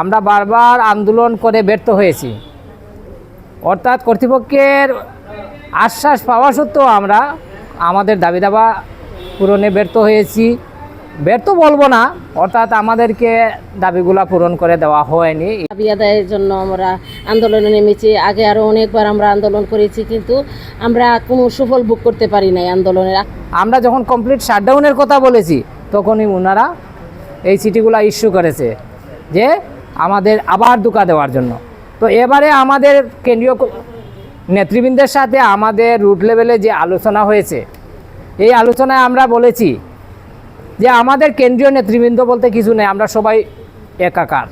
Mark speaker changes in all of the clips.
Speaker 1: আমরা বারবার আন্দোলন করে ব্যর্থ হয়েছি। অর্থাৎ কর্তৃপক্ষের আশ্বাস পাওয়া সত্ত্বেও আমরা আমাদের দাবি দাবা পূরণে ব্যর্থ হয়েছি। ব্যর্থ বলব না অর্থাৎ আমাদেরকে দাবিগুলা পূরণ করে দেওয়া হয়নি।
Speaker 2: দাবি আদায়ের জন্য আমরা আন্দোলনে নেমেছি। আগে আরও অনেকবার আমরা আন্দোলন করেছি কিন্তু আমরা কোনো সুফল ভোগ করতে পারি নাই আন্দোলনের।
Speaker 1: আমরা যখন কমপ্লিট শাটডাউনের কথা বলেছি তখনই ওনারা এই চিঠিগুলো ইস্যু করেছে যে আমাদের আবার দুকা দেওয়ার জন্য। তো এবারে আমাদের কেন্দ্রীয় নেতৃবৃন্দের সাথে আমাদের রুট লেভেলে যে আলোচনা হয়েছে, এই আলোচনায় আমরা বলেছি যে আমাদের কেন্দ্রীয় নেতৃবৃন্দ বলতে কিছু নেই, আমরা সবাই একাকার।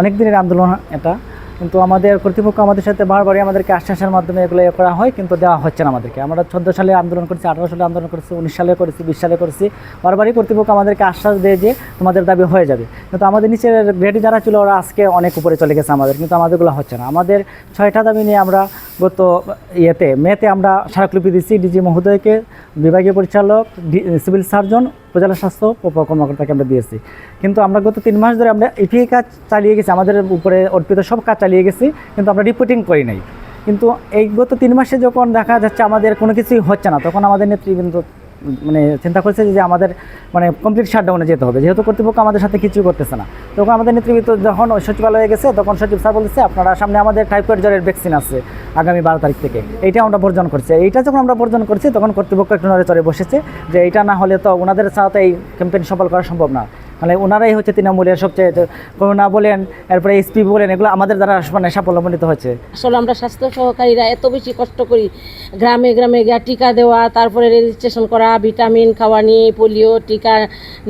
Speaker 3: অনেক দিনের আন্দোলন এটা কিন্তু আমাদের কর্তৃপক্ষ আমাদের সাথে বারবারই আমাদেরকে আশ্বাসের মাধ্যমে এগুলো করা হয়, কিন্তু দেওয়া হচ্ছে না আমাদেরকে। আমরা চোদ্দ সালে আন্দোলন করেছি, আঠারো সালে আন্দোলন করেছি, উনিশ সালে করেছি, বিশ সালে করেছি। বারবারই কর্তৃপক্ষ আমাদেরকে আশ্বাস দেয় যে তোমাদের দাবি হয়ে যাবে। কিন্তু আমাদের নিচের গ্রেডে যারা ছিল, ওরা আজকে অনেক উপরে চলে গেছে আমাদের, কিন্তু আমাদেরগুলো হচ্ছে না। আমাদের ছয়টা দাবি নিয়ে আমরা গত ইয়েতে, মেতে আমরা স্মারকলিপি দিচ্ছি ডিজি মহোদয়কে, বিভাগীয় পরিচালক সিভিল সার্জন উপজেলা স্বাস্থ্য কর্মকর্তাকে আমরা দিয়েছি। কিন্তু আমরা গত তিন মাস ধরে আমরা এটি কাজ চালিয়ে গেছি, আমাদের উপরে অর্পিত সব কাজ চালিয়ে গেছি, কিন্তু আমরা রিপোর্টিং করি নাই। কিন্তু এই গত তিন মাসে যখন দেখা যাচ্ছে আমাদের কোনো কিছুই হচ্ছে না, তখন আমাদের নেতৃবৃন্দ মানে চিন্তা করছে যে আমাদের মানে কমপ্লিট শাটডাউনে যেতে হবে। যেহেতু কর্তৃপক্ষ আমাদের সাথে কিছু করতেছে না। তখন আমাদের নেতৃত্ব যখন সচিবালয়ে গেছে, তখন সচিব স্যার বলেছে আপনারা সামনে আমাদের টাইফয়েড জ্বরের ভ্যাকসিন আছে আগামী বারো তারিখ থেকে। এইটা আমরা বর্জন করছি। এইটা যখন আমরা বর্জন করছি, তখন কর্তৃপক্ষ একটু নড়ে চড়ে বসেছে যে এটা না হলে তো ওনাদের সাথে এই ক্যাম্পেইন সফল করা সম্ভব না। মানে ওনারাই হচ্ছে তৃণমূলের সবচেয়ে করোনা বলেন, এরপরে এসপি বলেন, এগুলো আমাদের দ্বারা মানে সাফল্যমণ্ডিত হচ্ছে
Speaker 2: আসলে আমরা স্বাস্থ্য সহকারীরা এত বেশি কষ্ট করি, গ্রামে গ্রামে গিয়ে টিকা দেওয়া, তারপরে রেজিস্ট্রেশন করা ভিটামিন খাওয়ানি পোলিও টিকা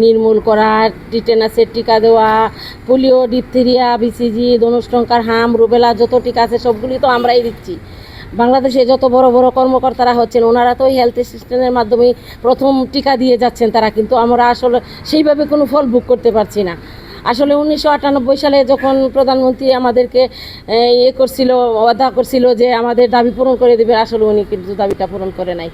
Speaker 2: নির্মূল করা টিটেনাসের টিকা দেওয়া পোলিও ডিপথেরিয়া বিসিজি ধনুষ্টঙ্কার হাম রুবেলা যত টিকা আছে, সবগুলি তো আমরাই দিচ্ছি। বাংলাদেশে যত বড় বড় কর্মকর্তারা হচ্ছেন, ওনারা তো ওই হেলথ অ্যাসিস্ট্যান্টের মাধ্যমে প্রথম টিকা দিয়ে যাচ্ছেন তারা, কিন্তু আমরা আসলে সেইভাবে কোনো ফল বুক করতে পারছি না। আসলে উনিশশো আটানব্বই সালে যখন প্রধানমন্ত্রী আমাদেরকে ইয়ে করছিল, ওয়াদা করছিল যে আমাদের দাবি পূরণ করে দেবে, আসলে উনি কিন্তু দাবিটা পূরণ করে নাই।